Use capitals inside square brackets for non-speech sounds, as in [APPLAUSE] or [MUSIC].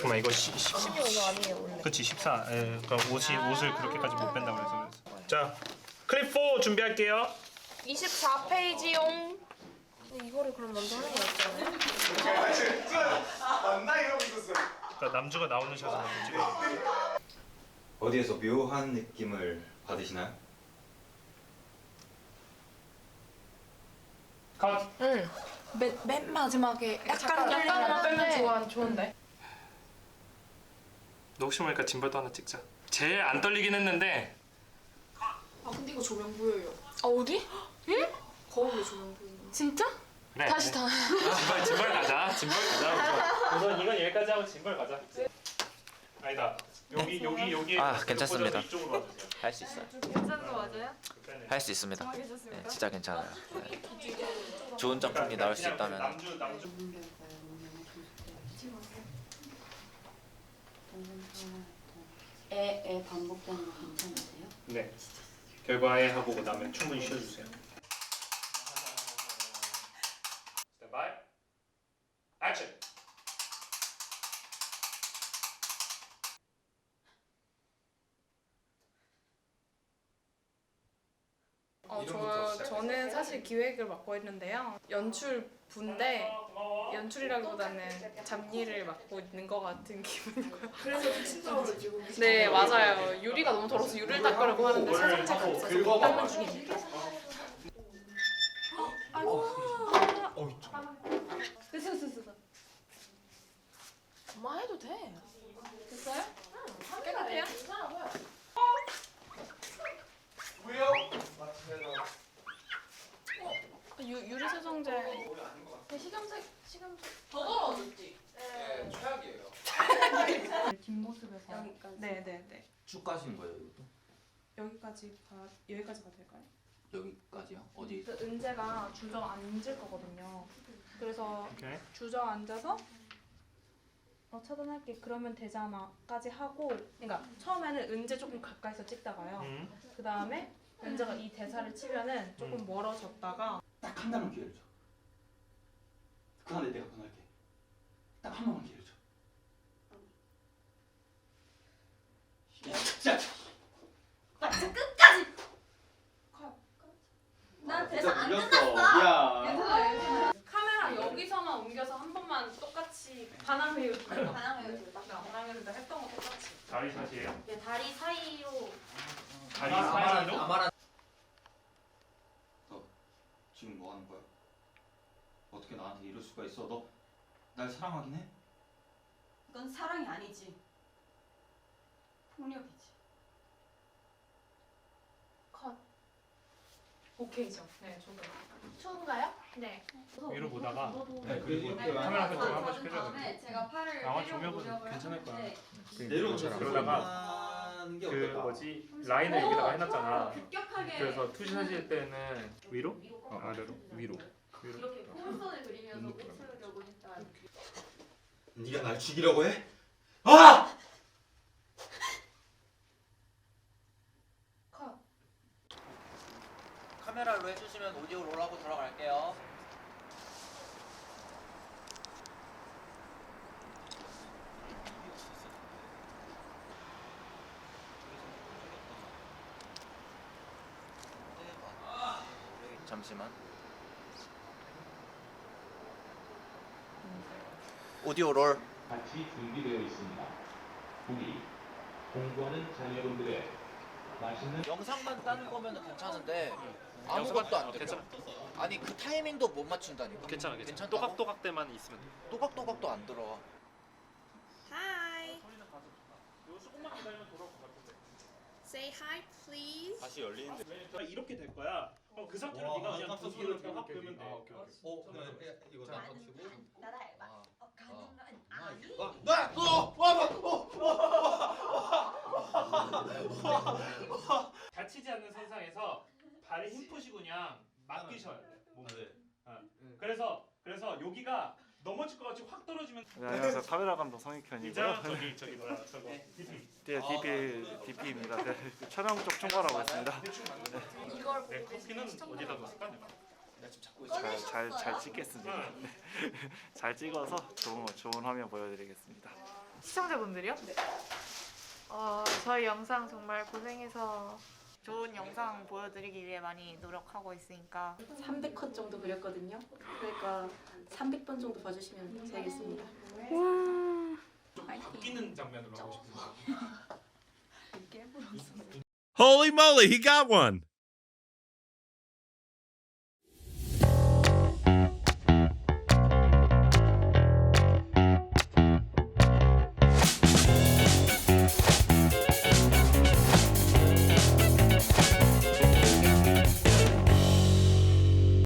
잠깐만 이거 시, 시, 15가 아니에요 원래. 그치 14. 예, 그러니까 옷이 옷을 그렇게까지 못 뺀다고 그래서. 그래서. 자 클립 4 준비할게요. 24페이지용. 근데 이거를 그럼 먼저 하는 게 낫잖아요. 맞나 이러고 있었어. 그러니까 남주가 나오는 샷을 먼저 찍어야 돼. 어디에서 묘한 느낌을 받으시나요? 컷. 응. 맨, 맨 마지막에 약간 약간만 빼면 떨리는데 좋아 좋은데. 너 혹시 모르니까 짐벌도 하나 찍자. 제일 안 떨리긴 했는데 아 근데 이거 조명 보여요 아 어디? 거울에 조명 보이는 진짜? 그래. 다시 다. 짐벌 짐벌 가자. 짐벌 가자. 우선 이건 여기까지 하고 짐벌 가자. 아니다. 여기 여기 여기. 아, 괜찮습니다. 이쪽으로 와주세요. 할 수 있어요. 괜찮은 거 맞아요? 할 수 있습니다. 네, 진짜 괜찮아요. 네. 좋은 작품이 나올 수 그냥 있다면 남주 남주. 애, 애 반복되는 거 괜찮으세요? 네. 결과에 하고 그다음에 충분히 쉬어주세요. 스탠바이. 액션. 어, 저, 저는 사실 기획을 맡고 있는데요. 연출 부인데 연출이라기보다는 잡일을 맡고 있는 것 같은 기분이고요. 그래서 친절하게 지금 네 맞아요. 유리가 너무 더러워서 유리를 닦으려고 하는데 살짝 하고 없어서. 닦는 중입니다. 됐어 됐어 됐어 엄마 해도 돼. 됐어요? 응. 깨끗해요? 괜찮아 보여. 왜요? 유, 유리 세정제 네, 시금색 시금색. 더 더러워졌지? 네, 최악이에요. 뒷모습에서 여기까지. 네네네 쭉 가신 거예요, 이것도? 여기까지 가 여기까지 가도 될까요? 여기까지요? 어디? 그 은재가 주저앉을 거거든요. 그래서 오케이. 주저앉아서 어 차단할게 그러면 되잖아까지 하고 그러니까 처음에는 은재 조금 가까이서 찍다가요. 음. 그 다음에 은재가 이 대사를 치면은 조금 음. 멀어졌다가 딱한 달만 기회를 줘. 그 안에 내가 변할게. 딱 한 번만 기회를 줘. 야, 진짜. 난 진짜 물렸어. 야. 카메라 여기서만 옮겨서 한 번만 똑같이 반항회유 반항회유 딱. 반항회유 했던 거 똑같이. 다리 샷이에요? 네, 다리 사이로 다리 사이로? 지금 뭐 하는 거야? 어떻게 나한테 이럴 수가 있어? 너 날 사랑하긴 해? 그건 사랑이 아니지. 폭력이지. 컷. 오케이죠. 네, 저도. 추운가요? 네. 위로 보다가 네, 그리고 카메라 앞에 좀한 번씩 해줘야 돼. 네, 제가 팔을 나와 내려 조명은 괜찮을 거야. 하는데 내려오잖아. 그러다가 하는 게 그 어떨까? 뭐지 라인을 여기다가 해놨잖아. 급격하게 그래서 투샷하실 때는 위로? 아래로? 위로. 이렇게 포물선을 그리면서 웃으려고 했다. 네가 날 죽이려고 해? 아! 컷. 카메라로 해주시면 오디오 롤하고 들어갈게요. 잠시만. 오디오 롤. 같이 준비되어 있습니다. 우리 공부하는 자녀분들의 맛있는 영상만 따는 거면 괜찮은데 아무것도 안 돼. 아니 그 타이밍도 못 맞춘다니까. 괜찮아 괜찮다고? 또각또각 때만 있으면 돼. 또각또각도 안 들어와. Hi. Say hi, please. 다시 열리는데 이렇게 될 거야. 그럼 그 상태로 네가 그냥 두 이렇게 확 들면 돼. 어, 네, 이거 나 치고 나라 알바. 어, 가능한 아니. 나! 어! 와! 와! 어! 다치지 않는 선상에서 발에 힘 푸시고 그냥 맡기셔야 돼. 몸을. 어. 그래서 그래서 여기가 넘어질 것 같이 확 떨어지면 네, 안녕하세요. 카메라 감독 성익현이고요. 저기 저기 뭐야 저거 DP. 네, DP DP입니다. 네, 촬영 쪽 총괄하고 있습니다. 이걸 내 커피는 어디다 놓을까? 잘잘잘 찍겠습니다. 네. [LAUGHS] 잘 찍어서 좋은 좋은 화면 보여드리겠습니다. 시청자분들이요? 네. 어, 저희 영상 정말 고생해서 좋은 영상 보여드리기 위해 많이 노력하고 있으니까 300컷 정도 그렸거든요. 그러니까 300번 정도 봐주시면 되겠습니다. 웃기는 장면으로 하고 싶은데. [LAUGHS] Holy moly, he got one!